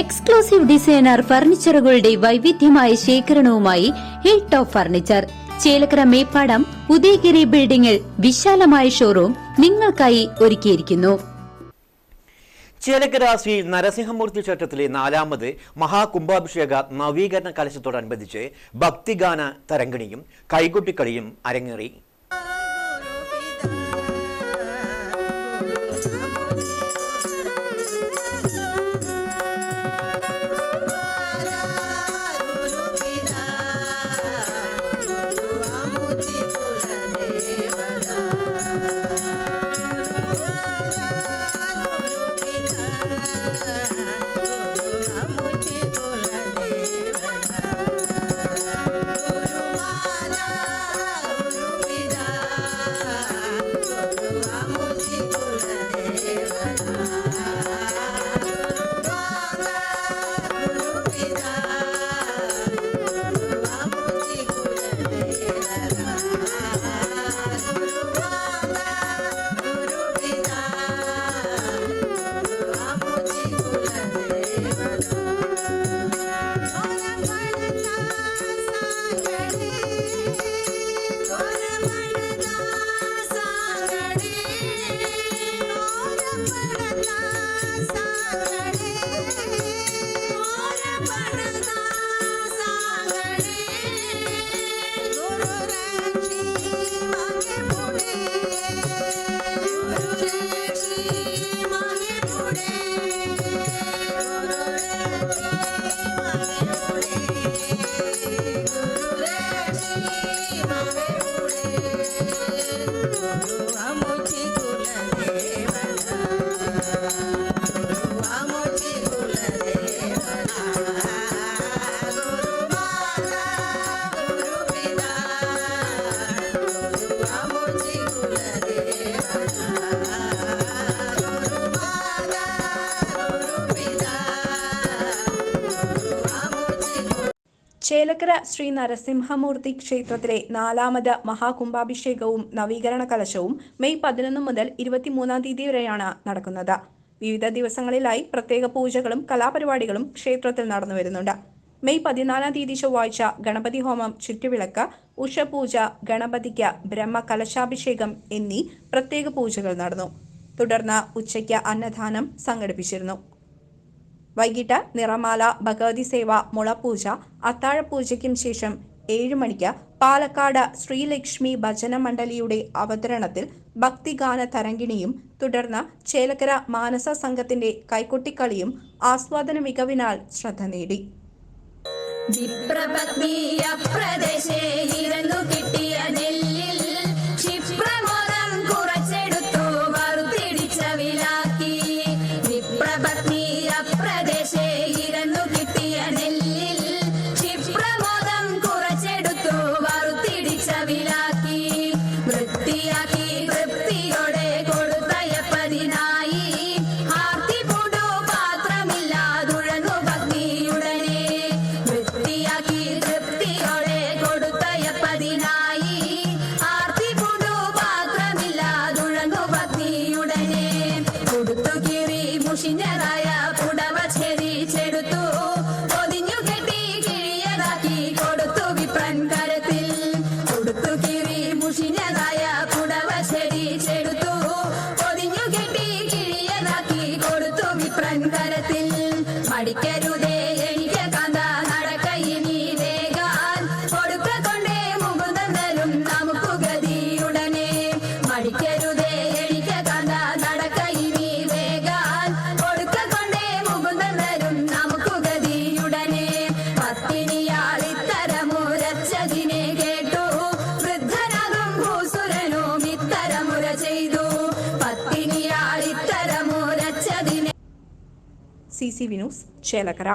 Exclusive designer ഫർണിച്ചറുകളുടെ വൈവിധ്യമായ ശേഖരണവുമായി hill top furniture Chelakkara Meppadam Udayagiri ബിൽഡിംഗിൽ വിശാലമായ ഷോറൂം നിങ്ങൾക്കായി ഒരുക്കിയിരിക്കുന്നു. ചേലക്കര ശ്രീ നരസിംഹമൂർത്തി ക്ഷേത്രത്തിലെ നാലാമത് മഹാകുംഭാഭിഷേക നവീകരണ കലശത്തോടനുബന്ധിച്ച് ഭക്തിഗാന തരംഗിണിയും കൈകൊട്ടിക്കളിയും അരങ്ങേറി. ചേലക്കര ശ്രീ നരസിംഹമൂർത്തി ക്ഷേത്രത്തിലെ നാലാമത് മഹാകുംഭാഭിഷേകവും നവീകരണ കലശവും മെയ് പതിനൊന്ന് മുതൽ ഇരുപത്തിമൂന്നാം തീയതി വരെയാണ് നടക്കുന്നത്. വിവിധ ദിവസങ്ങളിലായി പ്രത്യേക പൂജകളും കലാപരിപാടികളും ക്ഷേത്രത്തിൽ നടന്നു വരുന്നുണ്ട്. മെയ് പതിനാലാം തീയതി ചൊവ്വാഴ്ച ഗണപതി ഹോമം ചുറ്റുവിളക്ക് ഉഷപൂജ ഗണപതിക്ക് ബ്രഹ്മ കലശാഭിഷേകം എന്നീ പ്രത്യേക പൂജകൾ നടന്നു. തുടർന്ന് ഉച്ചയ്ക്ക് അന്നദാനം സംഘടിപ്പിച്ചിരുന്നു. വൈകിട്ട് നിറമാല ഭഗവതി സേവ മുളപൂജ അത്താഴപൂജയ്ക്കും ശേഷം ഏഴു മണിക്ക് പാലക്കാട് ശ്രീലക്ഷ്മി ഭജന മണ്ഡലിയുടെ അവതരണത്തിൽ ഭക്തിഗാന തരംഗിണിയും തുടർന്ന് ചേലക്കര മാനസ സംഘത്തിന്റെ കൈക്കൊട്ടിക്കളിയും ആസ്വാദന മികവിനാൽ ശ്രദ്ധ നേടി. കീറി മുഷിഞ്ഞതായ പുടവ ചെരിച്ചെടുത്തു പൊതിഞ്ഞു കെട്ടി കിഴിയതാക്കി കൊടുത്തു വിപ്രൻ കരത്തിൽ. കൊടുത്തു കീറി മുഷിഞ്ഞതായ പുടവ ചെരിച്ചെടുത്തു പൊതിഞ്ഞു കെട്ടി കിഴിയതാക്കി കൊടുത്തു വിപ്രൻ കരത്തിൽ. മടിക്കരുതേ സി സി വിനൂസ് ചേലക്കര.